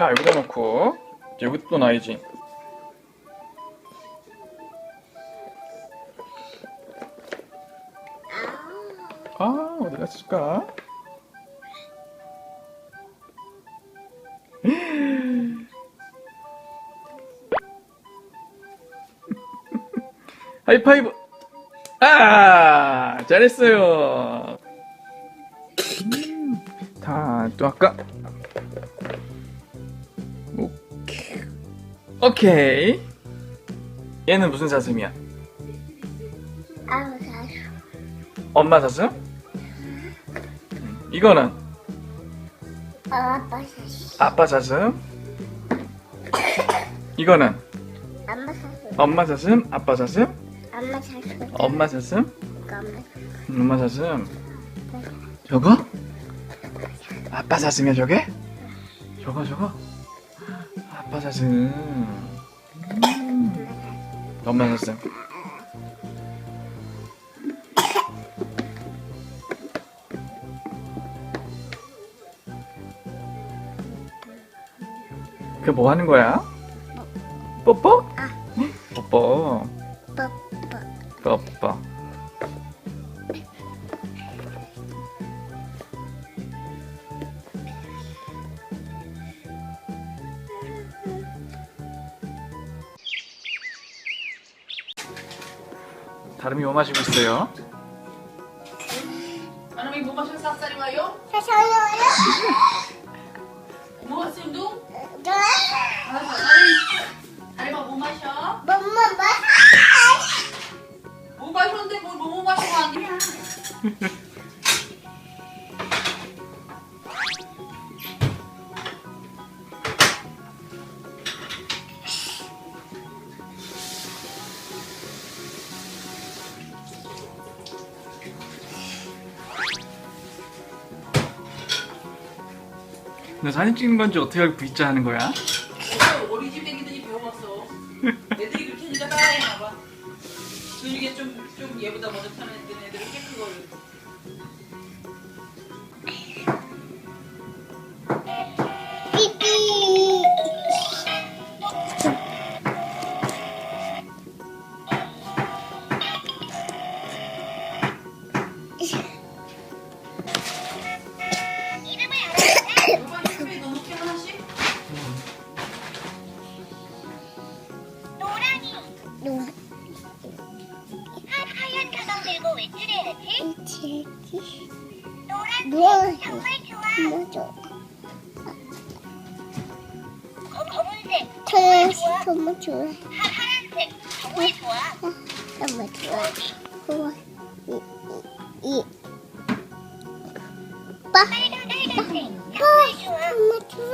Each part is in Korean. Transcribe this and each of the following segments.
자 여기다 놓고 여기 또 놔야지 아 어디 갔을까? 하이파이브 아 잘했어요 음, 다또 할까? 오케이. 얘는 무슨 사슴이야? 아우 사수 엄마 사슴? 음, 이거는? 어, 아빠 사수 아빠 사슴? 이거는? 엄마 사수 엄마 사슴? 아빠 사슴? 엄마 사슴. 이거 엄마 사수 엄마 사슴. 저거? 아빠 사슴이야 저게? 저거 저거? 아빠 사슴 음. 엄마 사슴 그뭐 하는 거야? 뽀뽀? 아. 뽀뽀 뽀뽀 뽀뽀 다름이 뭐 마시고 있어요? 사수요 Bukas yung dong? 저 Ano ba? Ari, ari ba bumas siya? 엄마 뭐 yung dong, bumumas siya. 너 사진 찍는 건지 어떻게 알고 V자 하는 거야? 어, 우리 집 애기들이 배워봤어. 애들이 그렇게 하니까 따라해나 봐. 근육에 좀, 좀 얘보다 먼저 타는 애들은 꽤 그거를. 외출해야지. 이치지 노란 뭐 정말 좋아. 뭐죠 검, 검은색 너무 좋아 정말 좋아. 너무 좋아 우와 이이 빠 빨간 빨간색 빠 정말 좋아.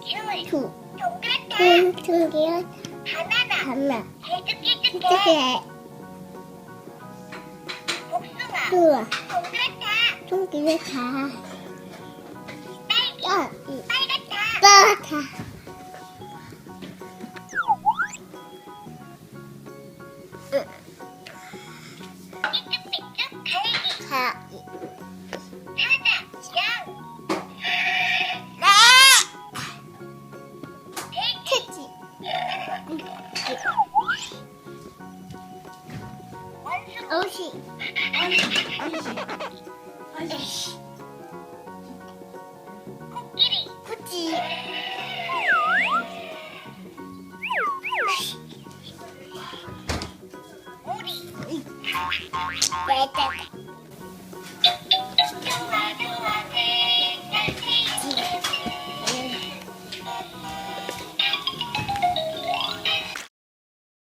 너무 좋아 귤 개야 바나나 달짝지근해. 두 개를 다 빨갛다. 빠다 삐쭉삐쭉 갈기 자 사자 양 캐치 원 숭이 옷이 한식. 코끼리. 구찌 오리. 좋아 좋아 생각해